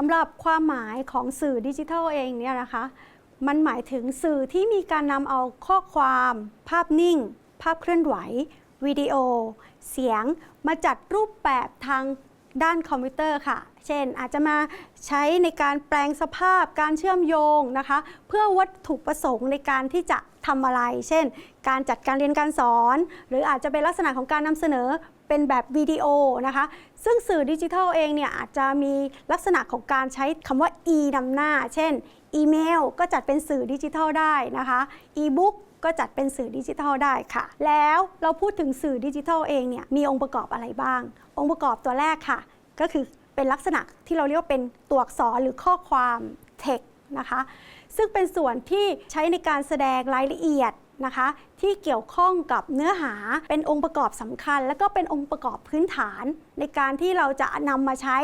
สำหรับความหมายของสื่อดิจิทัลเองเนี่ยนะคะ มันหมายถึงสื่อที่มีการนำเอาข้อความ ภาพนิ่ง ภาพเคลื่อนไหว วิดีโอ เสียง มาจัดรูปแบบทางด้านคอมพิวเตอร์ค่ะ เช่นอาจจะมาใช้ในการแปลงสภาพการเชื่อมโยงนะคะ เพื่อวัตถุประสงค์ในการที่จะทำอะไร เช่น การจัดการเรียนการสอน หรืออาจจะเป็นลักษณะของการนำเสนอเป็นแบบวิดีโอนะคะ ซึ่งสื่อดิจิทัลเองเนี่ยอาจจะมีลักษณะของการใช้คำว่า e นำหน้า เช่น อีเมลก็จัดเป็นสื่อดิจิทัลได้นะคะอีบุ๊กก็จัดเป็นสื่อดิจิทัลได้ค่ะ แล้วเราพูดถึงสื่อดิจิทัลเองเนี่ยมีองค์ประกอบอะไรบ้าง องค์ประกอบตัวแรกค่ะ ก็คือเป็นลักษณะที่เราเรียกว่าเป็นตัวอักษรหรือข้อความ text นะคะ ซึ่งเป็นส่วนที่ใช้ในการแสดงรายละเอียด นะคะ ที่เกี่ยวข้องกับเนื้อหาเป็นองค์ประกอบสำคัญ และก็เป็นองค์ประกอบพื้นฐาน ในการที่เราจะนำมาใช้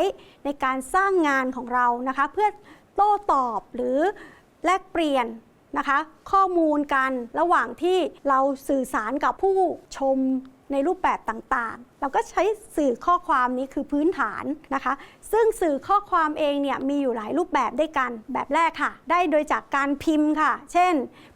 ในการสร้างงานของเรานะคะ เพื่อโต้ตอบหรือแลกเปลี่ยนนะคะ ข้อมูลกันระหว่างที่เราสื่อสารกับผู้ชม ในรูปแบบต่างๆ เราก็ใช้สื่อข้อความนี้คือพื้นฐานนะคะ ซึ่งสื่อข้อความเองเนี่ยมีอยู่หลายรูปแบบด้วยกัน แบบแรกค่ะ ได้โดยจากการพิมพ์ค่ะ เช่น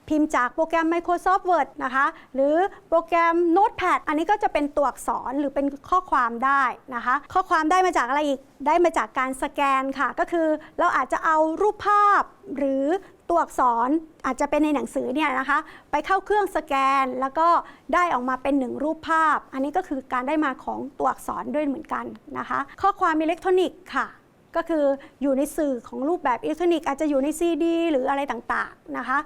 พิมพ์จากโปรแกรม Microsoft Word นะคะ หรือโปรแกรม Notepad อันนี้ก็จะเป็นตัวอักษรหรือเป็นข้อความได้นะคะ ข้อความได้มาจากอะไรอีก ได้มาจากการสแกนค่ะ ก็คือเราอาจจะเอารูปภาพหรือ ตัวอักษรอาจจะเป็นในหนังสือเนี่ยนะคะ ไปเข้าเครื่องสแกน แล้วก็ได้ออกมาเป็นหนึ่งรูปภาพ อันนี้ก็คือการได้มาของตัวอักษรด้วยเหมือนกันนะคะ ข้อความอิเล็กทรอนิกส์ค่ะก็คืออยู่ในสื่อของรูปแบบอิเล็กทรอนิกส์อาจจะอยู่ในซีดีหรืออะไรต่างๆนะคะ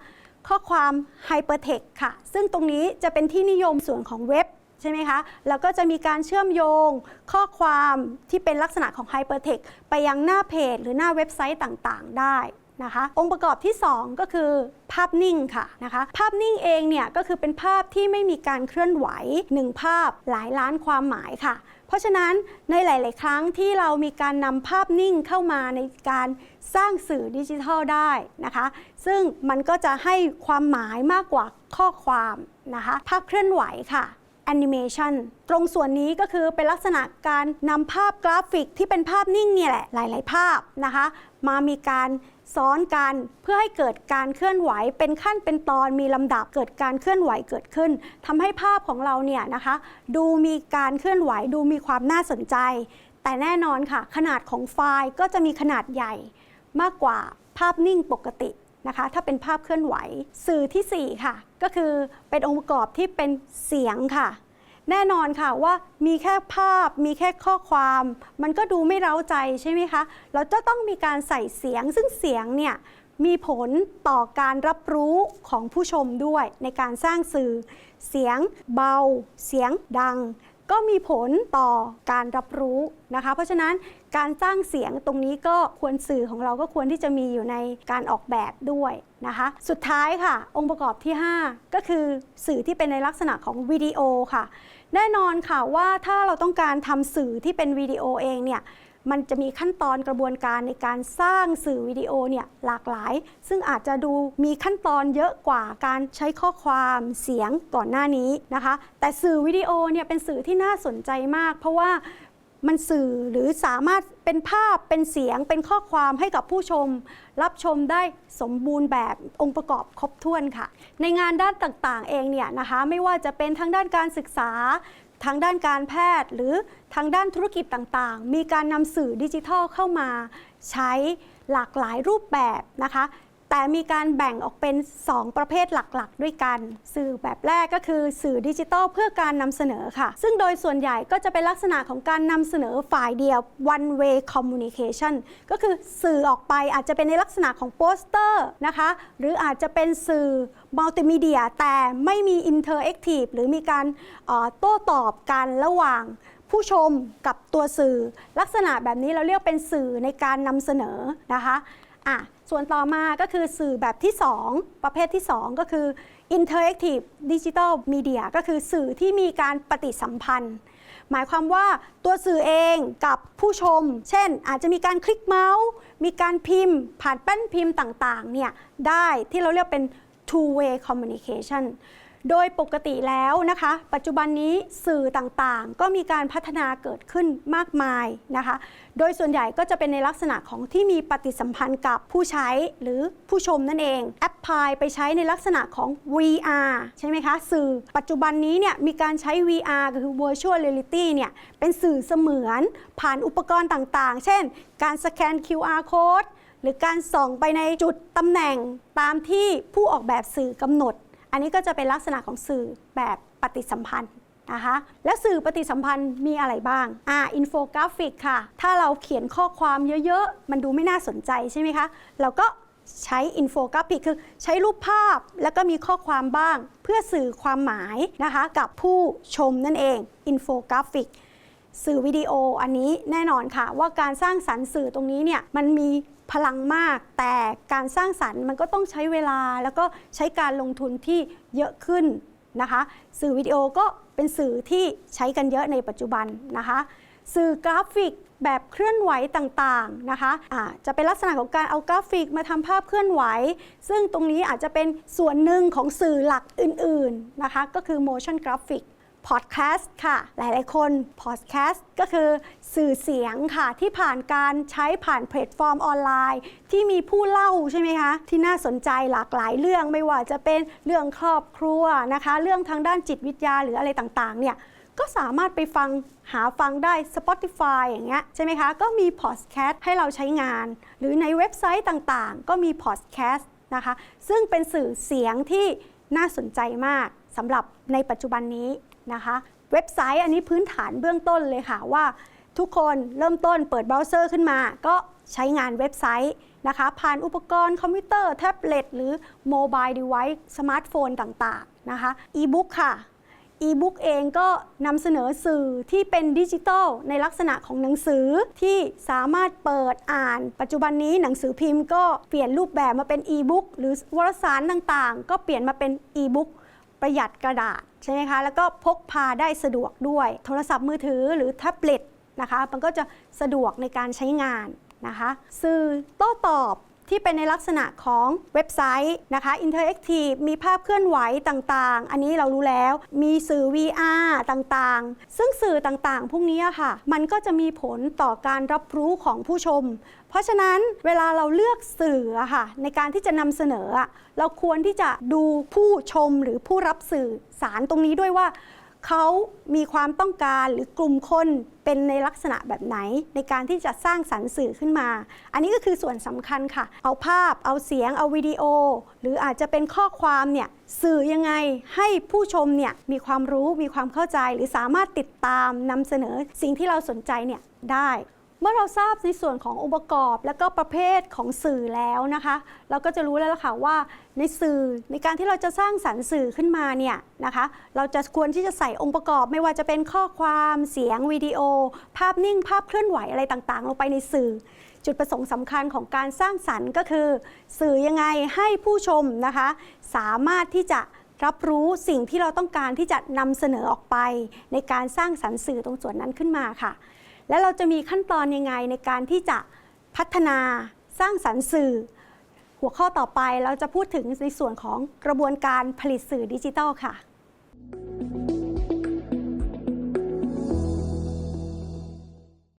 ข้อความไฮเปอร์เทคค่ะ ซึ่งตรงนี้จะเป็นที่นิยมส่วนของเว็บใช่ไหมคะ แล้วก็จะมีการเชื่อมโยงข้อความที่เป็นลักษณะของไฮเปอร์เทคไปยังหน้าเพจ หรือหน้าเว็บไซต์ต่างๆ ได้ นะคะ องค์ประกอบที่ 2 ก็คือภาพนิ่งค่ะนะคะ ภาพนิ่งเองเนี่ยก็คือเป็นภาพที่ไม่มีการเคลื่อนไหวหนึ่งภาพหลายล้านความหมายค่ะ เพราะฉะนั้นในหลาย ๆ ครั้งที่เรามีการนำภาพนิ่งเข้ามาในการสร้างสื่อดิจิทัลได้นะคะ ซึ่งมันก็จะให้ความหมายมากกว่าข้อความนะคะ ภาพเคลื่อนไหวค่ะแอนิเมชันตรงส่วนนี้ก็คือเป็นลักษณะการนำภาพกราฟิกที่เป็นภาพนิ่งเนี่ยแหละหลาย ๆ ภาพนะคะ มามีการ ซ้อนกันเพื่อให้เกิดการเคลื่อนไหวเป็นขั้นเป็นตอนมีลำดับเกิดการเคลื่อนไหวเกิดขึ้นทำให้ภาพของเราเนี่ยนะคะดูมีการเคลื่อนไหวดูมีความน่าสนใจ แต่แน่นอนค่ะ ขนาดของไฟล์ก็จะมีขนาดใหญ่มากกว่าภาพนิ่งปกตินะคะถ้าเป็นภาพเคลื่อนไหว สื่อทีสี่4 ค่ะ ก็คือเป็นองค์ประกอบที่เป็นเสียงค่ะ แน่นอนค่ะว่ามีแค่ภาพมีแค่ข้อความ มันก็ดูไม่เร้าใจใช่ไหมคะ เราจะต้องมีการใส่เสียงซึ่งเสียงเนี่ยมีผลต่อการรับรู้ของผู้ชมด้วยในการสร้างสื่อ เสียงเบา เสียงดัง ก็มีผลต่อการรับรู้นะคะ เพราะฉะนั้นการสร้างเสียงตรงนี้ก็ควรสื่อของเราก็ควรที่จะมีอยู่ในการออกแบบด้วยนะคะ สุดท้ายค่ะ องค์ประกอบที่ 5 ก็คือสื่อที่เป็นในลักษณะของวิดีโอค่ะ แน่นอนค่ะว่าถ้าเราต้องการทำสื่อที่เป็นวิดีโอเองเนี่ย มันจะมีขั้นตอนกระบวนการในการสร้างสื่อวิดีโอเนี่ยหลากหลาย ซึ่งอาจจะดูมีขั้นตอนเยอะกว่าการใช้ข้อความเสียงก่อนหน้านี้นะคะ แต่สื่อวิดีโอเนี่ยเป็นสื่อที่น่าสนใจมาก เพราะว่ามันสื่อหรือสามารถเป็นภาพเป็นเสียงเป็นข้อความให้กับผู้ชม รับชมได้สมบูรณ์แบบองค์ประกอบครบถ้วนค่ะ ในงานด้านต่างๆ เองเนี่ยนะคะ ไม่ว่าจะเป็นทางด้านการศึกษา ทางด้านการแพทย์หรือทางด้านธุรกิจต่างๆ มีการนำสื่อดิจิทัลเข้ามาใช้หลากหลายรูปแบบนะคะ แต่มีการแบ่งออกเป็น 2 ประเภทหลักๆ ด้วยกัน สื่อแบบแรกก็คือสื่อดิจิทัลเพื่อการนำเสนอค่ะ ซึ่งโดยส่วนใหญ่ก็จะเป็นลักษณะของการนำเสนอฝ่ายเดียว one way communication ก็คือสื่อออกไปอาจจะเป็นในลักษณะของโปสเตอร์นะคะ หรืออาจจะเป็นสื่อมัลติมีเดียแต่ไม่มีอินเทอร์แอคทีฟหรือมีการโต้ตอบกันระหว่างผู้ชมกับตัวสื่อ ลักษณะแบบนี้เราเรียกเป็นสื่อในการนำเสนอนะคะ อะส่วนต่อมาก็คือสื่อแบบที่ 2 ประเภทที่ 2 ก็คือ Interactive Digital Media ก็คือสื่อที่มีการปฏิสัมพันธ์ หมายความว่าตัวสื่อเองกับผู้ชม เช่น อาจจะมีการคลิกเมาส์ มีการพิมพ์ ผ่านแป้นพิมพ์ต่างๆเนี่ยได้ที่เราเรียกเป็น two way communication โดยปกติแล้วนะคะ ปัจจุบันนี้สื่อต่างๆ ก็มีการพัฒนาเกิดขึ้นมากมายนะคะ โดยส่วนใหญ่ก็จะเป็นในลักษณะของที่มีปฏิสัมพันธ์กับผู้ใช้หรือผู้ชมนั่นเอง แอปพลายไปใช้ในลักษณะของ VR ใช่ไหมคะ สื่อปัจจุบันนี้เนี่ยมีการใช้ VR ก็คือ Virtual Reality เนี่ยเป็นสื่อเสมือนผ่านอุปกรณ์ต่างๆ เช่น การสแกน QR code หรือการส่องไปในจุดตำแหน่งตามที่ผู้ออกแบบสื่อกำหนด อันนี้ก็จะเป็นลักษณะของสื่อแบบปฏิสัมพันธ์นะคะและสื่อปฏิสัมพันธ์มีอะไรบ้างอ่าอินโฟกราฟิกค่ะ ถ้าเราเขียนข้อความเยอะๆ มันดูไม่น่าสนใจใช่ไหมคะ เราก็ใช้อินโฟกราฟิกคือใช้รูปภาพแล้วก็มีข้อความบ้าง เพื่อสื่อความหมายนะคะกับผู้ชมนั่นเองอินโฟกราฟิกสื่อวิดีโออันนี้แน่นอนค่ะ ว่าการสร้างสรรค์สื่อตรงนี้เนี่ยมันมี พลังมาก แต่การสร้างสรรค์มันก็ต้องใช้เวลาแล้วก็ใช้การลงทุนที่เยอะขึ้นนะคะ สื่อวิดีโอก็เป็นสื่อที่ใช้กันเยอะในปัจจุบันนะคะ สื่อกราฟิกแบบเคลื่อนไหวต่างๆนะคะะจะเป็นลักษณะของการเอากราฟิกมาทำภาพเคลื่อนไหว ซึ่งตรงนี้อาจจะเป็นส่วนหนึ่งของสื่อหลักอื่นๆนะคะ ก็คือ motion graphic พอดแคสต์ค่ะ หลายๆ คนพอดแคสต์ก็คือสื่อเสียงค่ะ ที่ผ่านการใช้ผ่านแพลตฟอร์มออนไลน์ ที่มีผู้เล่าใช่ไหมคะ ที่น่าสนใจหลากหลายเรื่องไม่ว่าจะเป็นเรื่องครอบครัวนะคะ เรื่องทางด้านจิตวิทยาหรืออะไรต่างๆ เนี่ยก็สามารถไปฟังหาฟังได้ Spotify อย่างเงี้ยใช่ไหมคะ ก็มีพอดแคสต์ให้เราใช้งาน หรือในเว็บไซต์ต่างๆ ก็มีพอดแคสต์นะคะ ซึ่งเป็นสื่อเสียงที่น่าสนใจมากสำหรับในปัจจุบันนี้ นะคะ เว็บไซต์อันนี้พื้นฐานเบื้องต้นเลยค่ะว่า ทุกคนเริ่มต้นเปิดเบราว์เซอร์ขึ้นมา ก็ใช้งานเว็บไซต์นะคะ ผ่านอุปกรณ์คอมพิวเตอร์ แท็บเล็ตหรือโมบายเดเวิ์สมาร์ทโฟนต่างๆนะคะอีบุ๊กค่ะอีบุ๊กเองก็นำเสนอสื่อที่เป็นดิจิทัลในลักษณะของหนังสือที่สามารถเปิดอ่าน ปัจจุบันนี้หนังสือพิมพ์ก็เปลี่ยนรูปแบบมาเป็นอีบุ๊กหรือวารสารต่างๆ ก็เปลี่ยนมาเป็นอีบุ๊ก ประหยัดกระดาษใช่ไหมคะแล้วก็พกพาได้สะดวกด้วย โทรศัพท์มือถือหรือแท็บเล็ตนะคะ มันก็จะสะดวกในการใช้งานนะคะ สื่อโต้ตอบ ที่เป็นในลักษณะของเว็บไซต์นะคะอินเทอร์แอคทีฟมีภาพเคลื่อนไหวต่างๆ อันนี้เรารู้แล้วมีสื่อ VR ต่างๆ ซึ่งสื่อต่างๆ พวกนี้ค่ะ มันก็จะมีผลต่อการรับรู้ของผู้ชม เพราะฉะนั้นเวลาเราเลือกสื่อค่ะในการที่จะนำเสนอ เราควรที่จะดูผู้ชมหรือผู้รับสื่อสารตรงนี้ด้วยว่า เขามีความต้องการหรือกลุ่มคนเป็นในลักษณะแบบไหน ในการที่จะสร้างสรรค์สื่อขึ้นมา อันนี้ก็คือส่วนสำคัญค่ะ เอาภาพ เอาเสียง เอาวิดีโอ หรืออาจจะเป็นข้อความเนี่ยสื่อยังไงให้ผู้ชมเนี่ยมีความรู้มีความเข้าใจหรือสามารถติดตามนำเสนอสิ่งที่เราสนใจเนี่ยได้ เมื่อเราทราบในส่วนขององค์ประกอบและก็ประเภทของสื่อแล้วนะคะ เราก็จะรู้แล้วล่ะค่ะว่าในสื่อในการที่เราจะสร้างสรรค์สื่อขึ้นมาเนี่ยนะคะ เราจะควรที่จะใส่องค์ประกอบ ไม่ว่าจะเป็นข้อความเสียงวิดีโอ ภาพนิ่ง ภาพเคลื่อนไหวอะไรต่างๆ ลงไปในสื่อ จุดประสงค์สำคัญของการสร้างสรรค์ก็คือ สื่อยังไงให้ผู้ชมนะคะ สามารถที่จะรับรู้สิ่งที่เราต้องการที่จะนำเสนอออกไป ในการสร้างสรรค์สื่อตรงส่วนนั้นขึ้นมาค่ะ และเราจะมีขั้นตอนยังไงในการที่จะพัฒนาสร้างสรรค์สื่อ หัวข้อต่อไปเราจะพูดถึงในส่วนของกระบวนการผลิตสื่อดิจิทัลค่ะ